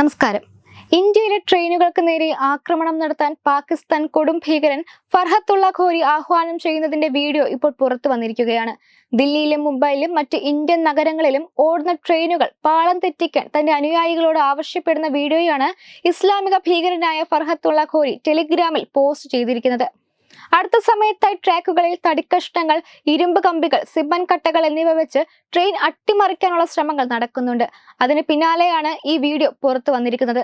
നമസ്കാരം. ഇന്ത്യയിലെ ട്രെയിനുകൾക്ക് നേരെ ആക്രമണം നടത്താൻ പാകിസ്ഥാൻ കൊടും ഭീകരൻ ഫർഹത്തുള്ള ഖോരി ആഹ്വാനം ചെയ്യുന്നതിന്റെ വീഡിയോ ഇപ്പോൾ പുറത്തു വന്നിരിക്കുകയാണ്. ദില്ലിയിലും മുംബൈയിലും മറ്റ് ഇന്ത്യൻ നഗരങ്ങളിലും ഓടുന്ന ട്രെയിനുകൾ പാളം തെറ്റിക്കാൻ തന്റെ അനുയായികളോട് ആവശ്യപ്പെടുന്ന വീഡിയോയാണ് ഇസ്ലാമിക ഭീകരനായ ഫർഹത്തുള്ള ഖോരി ടെലിഗ്രാമിൽ പോസ്റ്റ് ചെയ്തിരിക്കുന്നത്. അടുത്ത സമയത്തായി ട്രാക്കുകളിൽ തടിക്കഷ്ണങ്ങൾ ഇരുമ്പ് കമ്പികൾ സിബൻ കട്ടകൾ എന്നിവ വെച്ച് ട്രെയിൻ അട്ടിമറിക്കാനുള്ള ശ്രമങ്ങൾ നടക്കുന്നുണ്ട്. അതിന് പിന്നാലെയാണ് ഈ വീഡിയോ പുറത്തു വന്നിരിക്കുന്നത്.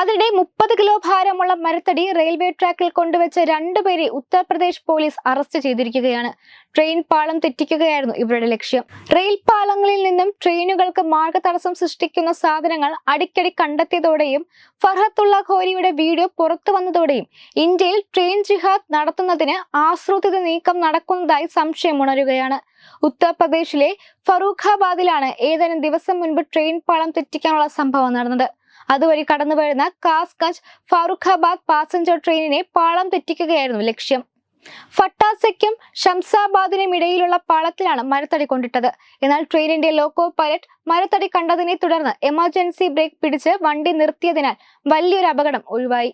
അതിനിടെ മുപ്പത് കിലോ ഭാരമുള്ള മരത്തടി റെയിൽവേ ട്രാക്കിൽ കൊണ്ടുവച്ച് രണ്ടുപേരെ ഉത്തർപ്രദേശ് പോലീസ് അറസ്റ്റ് ചെയ്തിരിക്കുകയാണ്. ട്രെയിൻ പാളം തെറ്റിക്കുകയായിരുന്നു ഇവരുടെ ലക്ഷ്യം. റെയിൽ പാളങ്ങളിൽ നിന്നും ട്രെയിനുകൾക്ക് മാർഗതടസ്സം സൃഷ്ടിക്കുന്ന സാധനങ്ങൾ അടിക്കടി കണ്ടെത്തിയതോടെയും ഫർഹത്തുള്ള ഖോരിയുടെ വീഡിയോ പുറത്തു വന്നതോടെയും ഇന്ത്യയിൽ ട്രെയിൻ ജിഹാദ് നടത്തുന്നതിന് ആസൂത്രിത നീക്കം നടക്കുന്നതായി സംശയമുണരുകയാണ് ഉത്തർപ്രദേശിലെ ഫറൂഖാബാദിലാണ് ഏതാനും ദിവസം മുൻപ് ട്രെയിൻ പാളം തെറ്റിക്കാനുള്ള സംഭവം നടന്നത്. അതുവഴി കടന്നുവരുന്ന കാസ്ഗഞ്ച് ഫറൂഖാബാദ് പാസഞ്ചർ ട്രെയിനിനെ പാളം തെറ്റിക്കുകയായിരുന്നു ലക്ഷ്യം. ഫട്ടാസയ്ക്കും ഷംസാബാദിനും ഇടയിലുള്ള പാളത്തിലാണ് മരത്തടി കൊണ്ടിട്ടത്. എന്നാൽ ട്രെയിനിന്റെ ലോക്കോ പൈലറ്റ് മരത്തടി കണ്ടതിനെ തുടർന്ന് എമർജൻസി ബ്രേക്ക് പിടിച്ച് വണ്ടി നിർത്തിയതിനാൽ വലിയൊരു അപകടം ഒഴിവായി.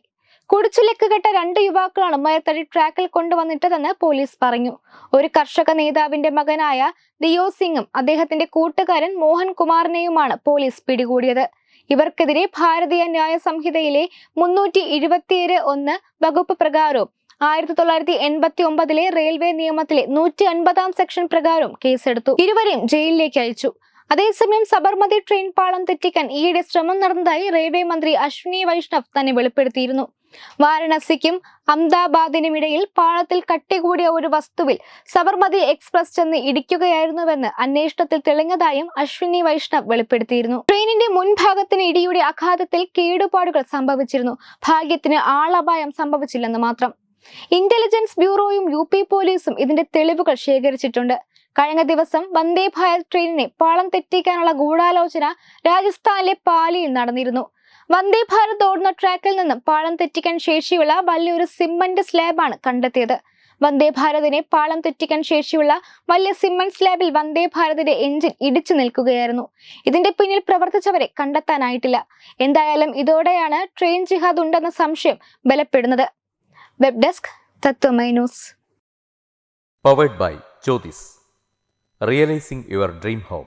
കുടിച്ചിലേക്ക് കെട്ട രണ്ട് യുവാക്കളാണ് മരത്തടി ട്രാക്കിൽ കൊണ്ടുവന്നിട്ടതെന്ന് പോലീസ് പറഞ്ഞു. ഒരു കർഷക നേതാവിന്റെ മകനായ ദിയോ സിംഗും അദ്ദേഹത്തിന്റെ കൂട്ടുകാരൻ മോഹൻ കുമാറിനെയുമാണ് പോലീസ് പിടികൂടിയത്. ഇവർക്കെതിരെ ഭാരതീയ ന്യായ സംഹിതയിലെ മുന്നൂറ്റി ഇരുപത്തിയേഴ് ഒന്ന് വകുപ്പ് പ്രകാരവും ആയിരത്തി തൊള്ളായിരത്തി എൺപത്തി ഒമ്പതിലെ റെയിൽവേ നിയമത്തിലെ നൂറ്റി അൻപതാം സെക്ഷൻ പ്രകാരവും കേസെടുത്തു. ഇരുവരെയും ജയിലിലേക്ക് അയച്ചു. അതേസമയം സബർമതി ട്രെയിൻ പാളം തെറ്റിക്കാൻ ഈയിടെ ശ്രമം നടന്നതായി റെയിൽവേ മന്ത്രി അശ്വിനി വൈഷ്ണവ് തന്നെ വെളിപ്പെടുത്തിയിരുന്നു. വാരണസിക്കും അഹമ്മദാബാദിനുമിടയിൽ പാളത്തിൽ കട്ടികൂടിയ ഒരു വസ്തുവിൽ സബർമതി എക്സ്പ്രസ് ചെന്ന് ഇടിക്കുകയായിരുന്നുവെന്ന് അന്വേഷണത്തിൽ തെളിഞ്ഞതായും അശ്വിനി വൈഷ്ണവ് വെളിപ്പെടുത്തിയിരുന്നു. ട്രെയിനിന്റെ മുൻഭാഗത്തിന് ഇടിയുടെ അഘാതത്തിൽ കേടുപാടുകൾ സംഭവിച്ചിരുന്നു. ഭാഗ്യത്തിന് ആളപായം സംഭവിച്ചില്ലെന്ന് മാത്രം. ഇന്റലിജൻസ് ബ്യൂറോയും യു പി പോലീസും ഇതിന്റെ തെളിവുകൾ ശേഖരിച്ചിട്ടുണ്ട്. കഴിഞ്ഞ ദിവസം വന്ദേ ഭാരത് ട്രെയിനിനെ പാളം തെറ്റിക്കാനുള്ള ഗൂഢാലോചന രാജസ്ഥാനിലെ പാലിയിൽ നടന്നിരുന്നു. വന്ദേ ഭാരത് ഓടുന്ന ട്രാക്കിൽ നിന്നും പാളം തെറ്റിക്കാൻ ശേഷിയുള്ള വലിയൊരു സിമന്റ് സ്ലാബാണ് കണ്ടെത്തിയത്. വന്ദേ ഭാരതിനെ പാളം തെറ്റിക്കാൻ ശേഷിയുള്ള വലിയ സിമന്റ് സ്ലാബിൽ വന്ദേ ഭാരതിന്റെ എഞ്ചിൻ ഇടിച്ചു നിൽക്കുകയായിരുന്നു. ഇതിന്റെ പിന്നിൽ പ്രവർത്തിച്ചവരെ കണ്ടെത്താനായിട്ടില്ല. എന്തായാലും ഇതോടെയാണ് ട്രെയിൻ ജിഹാദ് ഉണ്ടെന്ന സംശയം ബലപ്പെടുന്നത്. Web desk Tatwamayi news by Jyothis realising your dream home